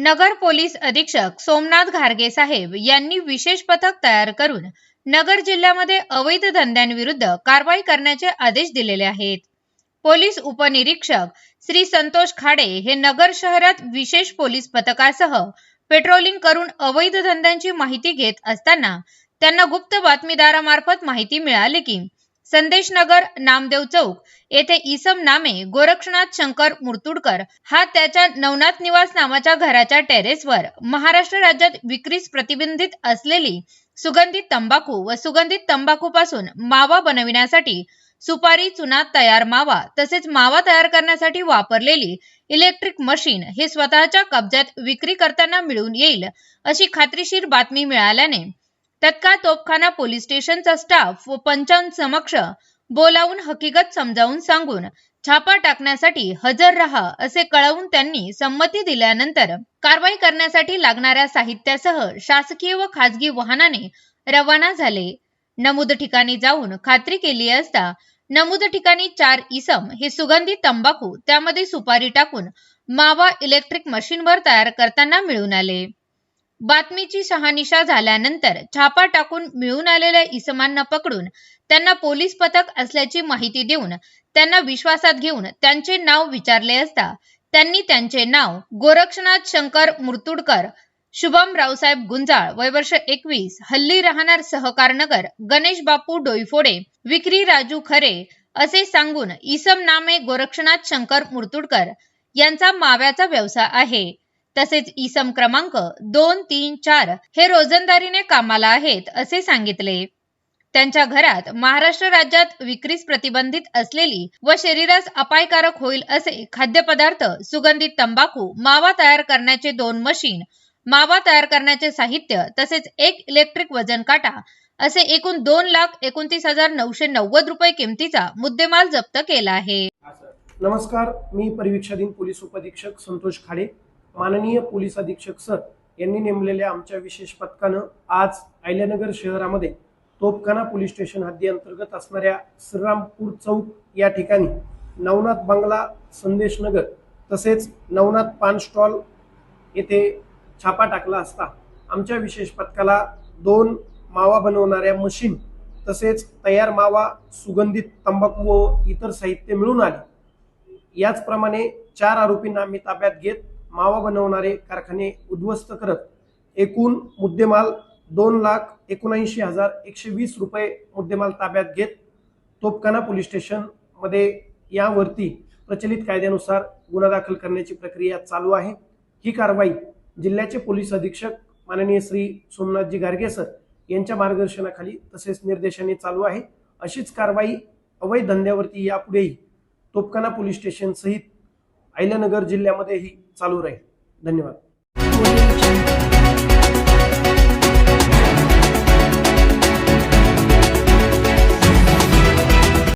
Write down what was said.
नगर police अधीक्षक सोमनाथ घारगे साहेब यांनी विशेष पथक तयार करून नगर जिल्ह्यामध्ये अवैध धंद्यांविरुद्ध कारवाई करण्याचे आदेश दिलेले आहेत. पोलीस उपनिरीक्षक श्री संतोष खाडे हे नगर शहरात विशेष पोलीस पथकासह पेट्रोलिंग करून अवैध धंद्यांची माहिती घेत असताना त्यांना गुप्त बातमीदारामार्फत माहिती मिळाली की संदेशनगर नामदेव चौक येथे इसम नामे गोरक्षनाथ शंकर मुर्तुडकर हा त्याच्या नवनाथ निवास नावाच्या घराच्या टेरेसवर महाराष्ट्र राज्यात विक्रीस प्रतिबंधित असलेली सुगंधित तंबाखू व सुगंधित तंबाखूपासून मावा बनविण्यासाठी सुपारी चुना तयार मावा तसेच मावा तयार करण्यासाठी वापरलेली इलेक्ट्रिक मशीन हे स्वतःच्या कब्जात विक्री करताना मिळून येईल अशी खात्रीशीर बातमी मिळाल्याने तत्काळ तोपखाना पोलीस स्टेशनचा स्टाफ व पंचांसमक्ष बोलावून हकीकत समजावून सांगून छापा टाकण्यासाठी हजर रहा असे कळवून त्यांनी संमती दिल्यानंतर कारवाई करण्यासाठी लागणाऱ्या साहित्यासह शासकीय व खाजगी वाहनाने रवाना झाले. नमूद ठिकाणी जाऊन खात्री केली असता नमूद ठिकाणी चार इसम हे सुगंधी तंबाखू त्यामध्ये सुपारी टाकून मावा इलेक्ट्रिक मशीनवर तयार करताना मिळून आले. बातमीची शहानिशा झाल्यानंतर छापा टाकून मिळून आलेल्या इसमांना पकडून त्यांना पोलीस पथक असल्याची माहिती देऊन त्यांना विश्वासात घेऊन त्यांचे नाव विचारले असता त्यांनी त्यांचे नाव गोरक्षनाथ शंकर मुर्तुडकर शुभम रावसाहेब गुंजाळ वय वर्ष एकवीस हल्ली राहणार सहकार नगर गणेश बापू डोईफोडे विक्री राजू खरे असे सांगून इसम नामे गोरक्षनाथ शंकर मुर्तुडकर यांचा माव्याचा व्यवसाय आहे. तसेच इसम क्रमांक दोन तीन चार हे रोजंदारीने कामाला आहेत असे सांगितले. त्यांच्या घरात महाराष्ट्र राज्यात विक्रीस प्रतिबंधित असलेली व शरीरास अपायकारक होईल असे खाद्यपदार्थ सुगंधित तंबाखू मावा तयार करण्याचे दोन मशीन मावा तयार करण्याचे साहित्य तसेच एक इलेक्ट्रिक वजन काटा असे एकूण दोन लाख एकोणतीस हजार नऊशे नव्वद रुपये किमतीचा मुद्देमाल जप्त केला आहे. नमस्कार मी परिवीक्षाधीन पोलीस उपअधीक्षक संतोष खाडे. माननीय पोलीस अधीक्षक सर यांनी नेमलेल्या आमच्या विशेष पथकानं आज अहिल्यानगर शहरामध्ये तोपखाना पोलीस स्टेशन हद्दी अंतर्गत असणाऱ्या श्रीरामपूर चौक या ठिकाणी नवनाथ बंगला संदेश नगर तसेच नवनाथ पान स्टॉल येथे छापा टाकला असता आमच्या विशेष पथकाला दोन मावा बनवणाऱ्या मशीन तसेच तयार मावा सुगंधित तंबाखू व इतर साहित्य मिळून आले. याचप्रमाणे चार आरोपींना आम्ही ताब्यात घेत मावा बनवणारे कारखाने उद्ध्वस्त करत एकूण मुद्देमाल दोन लाख एकोणऐंशी हजार एकशे वीस रुपये मुद्देमाल ताब्यात घेत तोपखाना पोलीस स्टेशनमध्ये यावरती प्रचलित कायद्यानुसार गुन्हा दाखल करण्याची प्रक्रिया चालू आहे. ही कारवाई जिल्ह्याचे पोलीस अधीक्षक माननीय श्री सोमनाथजी गारगे सर यांच्या मार्गदर्शनाखाली तसेच निर्देशाने चालू आहे. अशीच कारवाई अवैध धंद्यावरती यापुढेही तोपखाना पोलीस स्टेशन सहित अहिल्यानगर जिल्ह्यामध्येही चालू राहील. धन्यवाद.